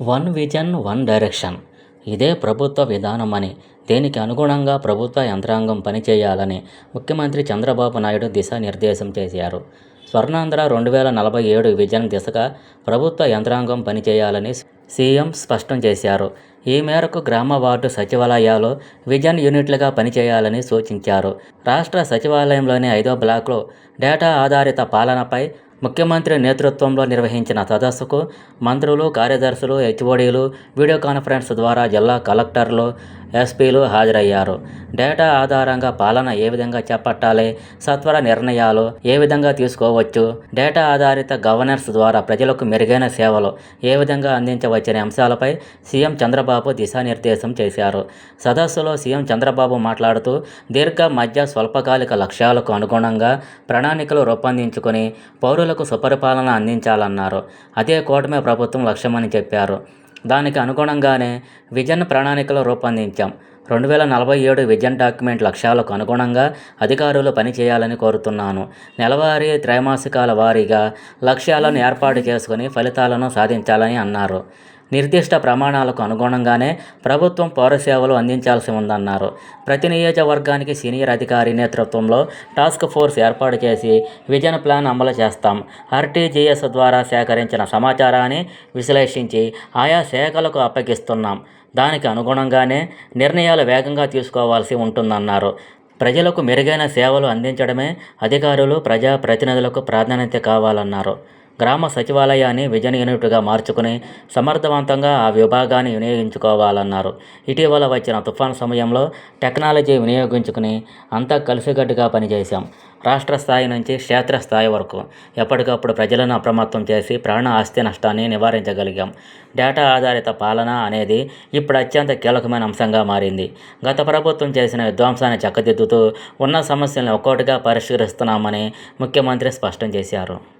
One vision one direction. ఇదే ప్రభుత్వ విధానమని దీనికి అనుగుణంగా ప్రభుత్వ యంత్రాంగం పనిచేయాలని ముఖ్యమంత్రి చంద్రబాబు నాయుడు దిశానిర్దేశం చేశారు. స్వర్ణాంధ్ర రెండు వేల నలభై ఏడు విజన్ దిశగా ప్రభుత్వ యంత్రాంగం పనిచేయాలని సీఎం స్పష్టం చేశారు. ఈ మేరకు గ్రామ వార్డు సచివాలయాలు విజన్ యూనిట్లుగా పనిచేయాలని సూచించారు. రాష్ట్ర సచివాలయంలోని ఐదో బ్లాక్లో డేటా ఆధారిత పాలనపై ముఖ్యమంత్రి నేతృత్వంలో నిర్వహించిన సదస్సుకు మంత్రులు కార్యదర్శులు హెచ్ఓడీలు వీడియో కాన్ఫరెన్స్ ద్వారా జిల్లా కలెక్టర్లు ఎస్పీలు హాజరయ్యారు. డేటా ఆధారంగా పాలన ఏ విధంగా చేపట్టాలి సత్వర నిర్ణయాలు ఏ విధంగా తీసుకోవచ్చు డేటా ఆధారిత గవర్నెన్స్ ద్వారా ప్రజలకు మెరుగైన సేవలు ఏ విధంగా అందించవచ్చనే అంశాలపై సీఎం చంద్రబాబు దిశానిర్దేశం చేశారు. సదస్సులో సీఎం చంద్రబాబు మాట్లాడుతూ దీర్ఘ మధ్య స్వల్పకాలిక లక్ష్యాలకు అనుగుణంగా ప్రణాళికలు రూపొందించుకొని పౌరులకు సుపరిపాలన అందించాలన్నారు. అదే కూటమి ప్రభుత్వం లక్ష్యమని చెప్పారు. దానికి అనుగుణంగానే విజన్ ప్రణాళికలు రూపొందించాం. రెండు వేల నలభై ఏడు విజన్ డాక్యుమెంట్ లక్ష్యాలకు అనుగుణంగా అధికారులు పనిచేయాలని కోరుతున్నాను. నెలవారీ త్రైమాసికాల వారీగా లక్ష్యాలను ఏర్పాటు చేసుకుని ఫలితాలను సాధించాలని అన్నారు. నిర్దిష్ట ప్రమాణాలకు అనుగుణంగానే ప్రభుత్వం పౌర సేవలు అందించాల్సి ఉందన్నారు. ప్రతి నియోజకవర్గానికి సీనియర్ అధికారి నేతృత్వంలో టాస్క్ ఫోర్స్ ఏర్పాటు చేసి విజన్ ప్లాన్ అమలు చేస్తాం. ఆర్టీజీఎస్ ద్వారా సేకరించిన సమాచారాన్ని విశ్లేషించి ఆయా శాఖలకు అప్పగిస్తున్నాం. దానికి అనుగుణంగానే నిర్ణయాలు వేగంగా తీసుకోవాల్సి ఉంటుందన్నారు. ప్రజలకు మెరుగైన సేవలు అందించడమే అధికారులు ప్రజాప్రతినిధులకు ప్రాధాన్యత కావాలన్నారు. గ్రామ సచివాలయాన్ని విజన్ యూనిట్గా మార్చుకుని సమర్థవంతంగా ఆ విభాగాన్ని వినియోగించుకోవాలన్నారు. ఇటీవల వచ్చిన తుఫాన్ సమయంలో టెక్నాలజీ వినియోగించుకుని అంతా కలిసికట్టుగా పనిచేశాం. రాష్ట్ర స్థాయి నుంచి క్షేత్రస్థాయి వరకు ఎప్పటికప్పుడు ప్రజలను అప్రమత్తం చేసి ప్రాణ ఆస్తి నష్టాన్ని నివారించగలిగాం. డేటా ఆధారిత పాలన అనేది ఇప్పుడు అత్యంత కీలకమైన అంశంగా మారింది. గత ప్రభుత్వం చేసిన విధ్వంసాన్ని చక్కదిద్దుతూ ఉన్న సమస్యలను ఒక్కోటిగా పరిష్కరిస్తున్నామని ముఖ్యమంత్రి స్పష్టం చేశారు.